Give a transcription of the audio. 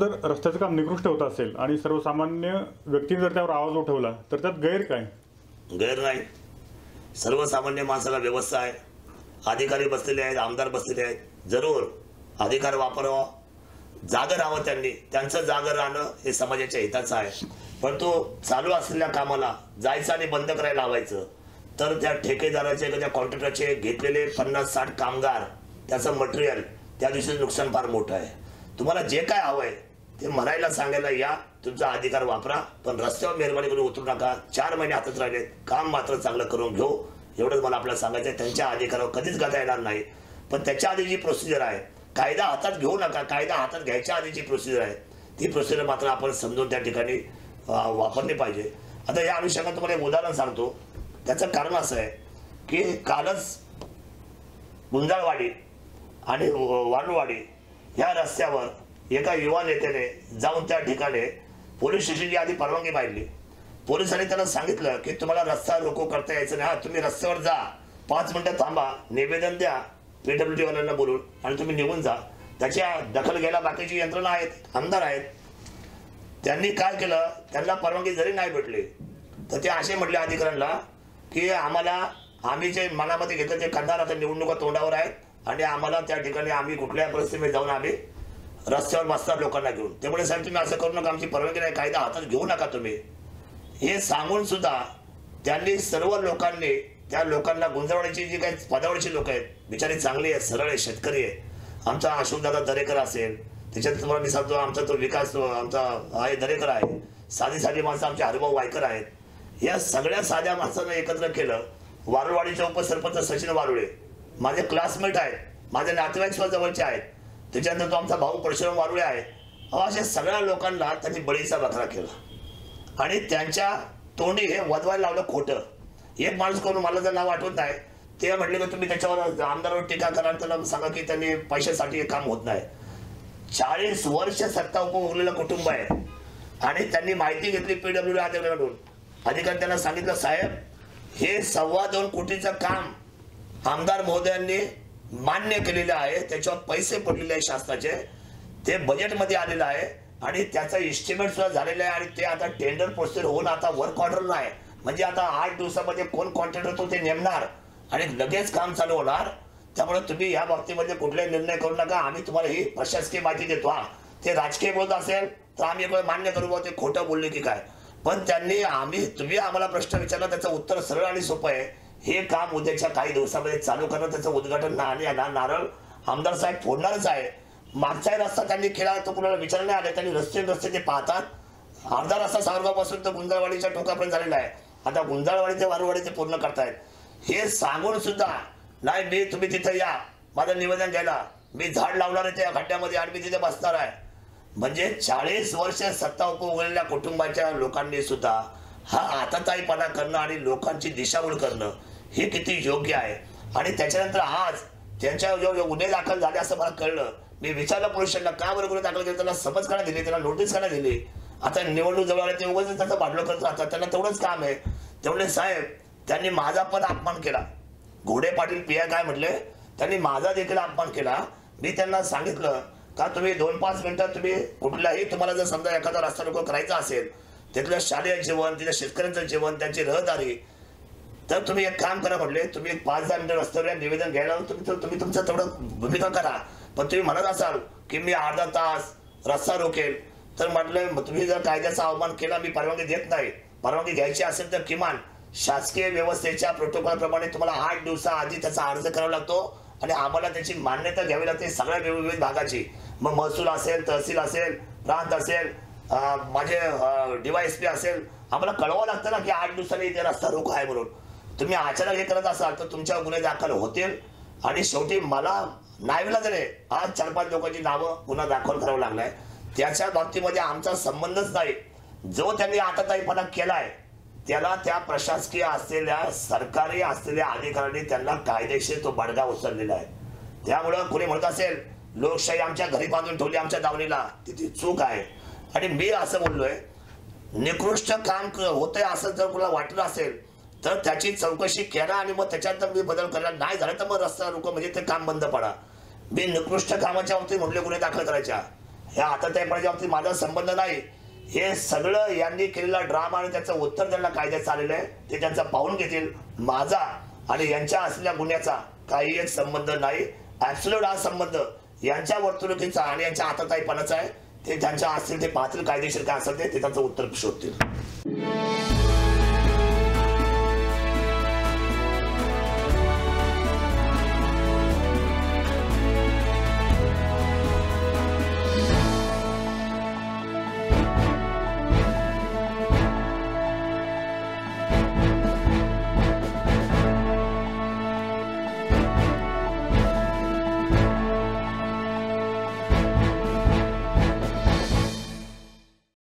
जर रस्त्याचं काम निकृष्ट होत असेल आणि सर्वसामान्य व्यक्तीने जर त्यावर आवाज उठवला तर त्यात गैर काय? गैर नाही. सर्वसामान्य माणसाला व्यवस्था आहे. अधिकारी बसलेले आहेत आमदार बसलेले आहेत. जरूर अधिकार वापरावा. जागं राहावं त्यांनी. त्यांचं जागं राहणं हे समाजाच्या हिताचं आहे. पण तो चालू असलेल्या कामाला जायचं आणि बंद करायला लावायचं तर त्या ठेकेदाराचे किंवा त्या कॉन्ट्रॅक्टरचे घेतलेले पन्नास साठ कामगार त्याचं मटेरियल त्या दिवशी नुकसान फार मोठं आहे. तुम्हाला जे काय हवंय ते म्हणायला सांगायला या. तुमचा अधिकार वापरा. पण रस्त्यावर मेहरबानी करून उतरू नका. चार महिने हातात राहिलेत काम मात्र चांगलं करून घेऊ. एवढंच मला आपल्याला सांगायचं आहे त्यांच्या अधिकारावर कधीच गाता येणार नाही. पण त्याच्या आधी जी प्रोसिजर आहे कायदा हातात घेऊ नका. कायदा हातात घ्यायच्या आधी जी प्रोसिजर आहे ती प्रोसिजर मात्र आपण समजून त्या ठिकाणी वापरली पाहिजे. आता या अनुषंगात तुम्हाला एक उदाहरण सांगतो. त्याचं कारण असं आहे की कालच गुंजाळवाडी आणि वालवाडी ह्या रस्त्यावर एका युवा नेत्याने जाऊन त्या ठिकाणी पोलीस स्टेशनची आधी परवानगी मागली पोलिसांनी त्यांना सांगितलं की तुम्हाला रस्ता रोको करता यायचं नाही. हा तुम्ही रस्त्यावर जा. पाच मिनटं थांबा. निवेदन द्या. पीडब्ल्यू डी बोलून आणि तुम्ही निघून जा. त्याच्या दखल घ्यायला बाकीची यंत्रणा आहेत आमदार आहेत. त्यांनी काय केलं? त्यांना परवानगी जरी नाही भेटली तर ते असे म्हटले अधिकाऱ्यांना की आम्हाला आम्ही जे मनामध्ये घेतलं ते कंधार आता निवडणुका तोंडावर आहेत. आणि आम्हाला त्या ठिकाणी आम्ही कुठल्या परिस्थितीमध्ये जाऊन आम्ही रस्त्यावर बसतात लोकांना घेऊन. त्यामुळे साहेब तुम्ही असं करू नका आमची परवानगी नाही कायदा हातात घेऊ नका तुम्ही. हे सांगून सुद्धा त्यांनी सर्व लोकांनी त्या लोकांना गुंजवण्याची जी काही पदावरची लोक आहेत बिचारी चांगली आहेत सरळ आहे शेतकरी आहे आमचा अशोकदादा दरेकर असेल त्याच्यात तुम्हाला मी सांगतो आमचा तो विकास आमचा आहे दरेकर आहे. साधी साधी माणसं आमचे हरिभाऊ वायकर आहेत. या सगळ्या साध्या माणसांना एकत्र केलं. वारुळवाडीच्या उपसरपंच सचिन वारुळे. माझे क्लासमेट आहेत माझे नातेवाईक सुद्धा जवळचे आहेत. त्याच्यानंतर तो आमचा भाऊ परशुराम वारुळे आहे. अहो, अशा सगळ्या लोकांना त्यांनी बळीचा बकरा केला. आणि त्यांच्या तोंडी हे वदवायला लावलं खोटं. एक माणूस करून मला जर नाव आठवत नाही ते म्हटले की तुम्ही त्याच्यावर आमदारावर टीका करा त्याला सांगा की त्यांनी पैशासाठी हे काम होत नाही. चाळीस वर्ष सत्ता उपभोगलेलं कुटुंब आहे. आणि त्यांनी माहिती घेतली पीडब्ल्यू अधिकाऱ्यांकडून अधिकारी त्यांना सांगितलं साहेब हे सव्वा दोन कोटीचं काम आमदार महोदयांनी मान्य केलेलं आहे त्याच्यावर पैसे पडलेले आहे शासनाचे ते बजेटमध्ये आलेलं आहे आणि त्याचा इस्टिमेट सुद्धा झालेलं आहे आणि ते आता टेंडर प्रोसिजर होऊन आता वर्क ऑर्डरला आहे. म्हणजे आता आठ दिवसामध्ये कोण कॉन्ट्रॅक्टर तो ते नेमणार आणि लगेच काम चालू होणार. त्यामुळे तुम्ही या बाबतीमध्ये कुठलाही निर्णय करू नका. आम्ही तुम्हाला ही प्रशासकीय माहिती देतो. हा ते राजकीय बोलत असेल तर आम्ही एक मान्य करू बुवा ते खोटं बोलले की काय. पण त्यांनी आम्ही तुम्ही आम्हाला प्रश्न विचारला त्याचं उत्तर सरळ आणि सोपं आहे. हे काम उद्याच्या काही दिवसामध्ये चालू करणं त्याचं उद्घाटन नाणे ना- नारळ आमदार साहेब फोडणारच आहे. मागचाही रस्ता त्यांनी केला तो कुणाला नाही आले त्यांनी रस्ते रस्ते ते पाहतात. अर्धा रस्ता सावरगावपासून तर गुंजाळवाडीच्या टोकापर्यंत झालेला आहे. आता गुंजाळवाडी ते वारवाडी ते पूर्ण करतायत. हे सांगून सुद्धा नाही मी तुम्ही तिथे या. माझं निवेदन घ्यायला. मी झाड लावणार आहे त्या खड्ड्यामध्ये आणि मी तिथे बसणार आहे. म्हणजे चाळीस वर्ष सत्ता उपभोगलेल्या कुटुंबाच्या लोकांनी सुद्धा हा आताताईपणा करणं आणि लोकांची दिशाभूल करणं हे किती योग्य आहे? आणि त्याच्यानंतर आज त्यांच्या गुन्हे दाखल झाले असं मला कळलं मी विचारलं पोलिसांना का बरं गुन्हे दाखल केले? त्यांना समज का दिली त्यांना नोटीस का दिली. आता निवडणूक जवळ आले ते उगाच त्याचं भांडलो करत राहतात. त्यांना तेवढंच काम आहे. तेवढे साहेब त्यांनी माझा पण अपमान केला. घोडे पाटील पिया काय म्हटले त्यांनी माझा देखील अपमान केला. मी त्यांना सांगितलं का तुम्ही दोन पाच मिनिटात तुम्ही कुठल्याही तुम्हाला जर समजा एखादा रस्ता रोको करायचा असेल तिथलं शालेय जीवन तिथल्या शेतकऱ्यांचं जीवन त्यांची रहदारी तर तुम्ही एक काम करा म्हटले तुम्ही एक पाच दहा मिनिटं रस्त्यावर निवेदन घ्यायला तुम्ही तुम्ही तुमचं तेवढं भूमिका करा. पण तुम्ही म्हणत असाल की मी अर्धा तास रस्ता रोकेल. तर म्हटलं तुम्ही जर कायद्याचा अवमान केला मी परवानगी देत नाही. परवानगी घ्यायची असेल तर किमान शासकीय व्यवस्थेच्या प्रोटोकॉलप्रमाणे तुम्हाला आठ दिवसाआधी त्याचा अर्ज करावा लागतो आणि आम्हाला त्याची मान्यता घ्यावी लागते सगळ्या विविध भागाची. मग महसूल असेल तहसील असेल प्रांत असेल माझे डीवायएसपी असेल आम्हाला कळवावं लागतं ना की आठ दिवसांनी इथे रस्ता रोको आहे म्हणून. तुम्ही अचानक हे करत असाल तर तुमच्यावर गुन्हे दाखल होतील. आणि शेवटी मला नाईला जरे आज चार पाच लोकांची नावं गुन्हा दाखल करावं लागलाय. त्याच्या बाबतीमध्ये आमचा संबंधच नाही. जो त्यांनी आताताईपणा केलाय त्याला त्या प्रशासकीय असलेल्या सरकारी असलेल्या अधिकाऱ्यांनी त्यांना कायदेशीर तो बडगा उचललेला आहे. त्यामुळं कुणी म्हणत असेल लोकशाही आमच्या घरी बांधून ठेवली आमच्या दावणीला तिथे चूक आहे. आणि मी असं बोललोय निकृष्ट काम होतंय असं जर कुणाला वाटलं असेल तर त्याची चौकशी करा आणि मग त्याच्यात मी बदल करा नाही झालं. तर मग रस्ता रोको म्हणजे ते काम बंद पडा. मी निकृष्ट कामाच्या बाबतीत म्हटले गुन्हे दाखल करायच्या. ह्या आता आताताईपणाच्या बाबतीत माझा संबंध नाही. हे सगळं यांनी केलेला ड्रामा आणि त्याचं उत्तर त्यांना कायद्यात आलेलं आहे. ते त्यांचा पाहून घेतील माझा आणि यांच्या असलेल्या गुन्ह्याचा काही एक संबंध नाही. ऍब्सोल्यूट हा संबंध यांच्या वर्तणुकीचा आणि यांच्या आताताईपणाचा आहे. ते ज्यांच्या असतील ते पाहतील कायदेशीर काय असेल ते ते त्यांचं उत्तर शोधतील.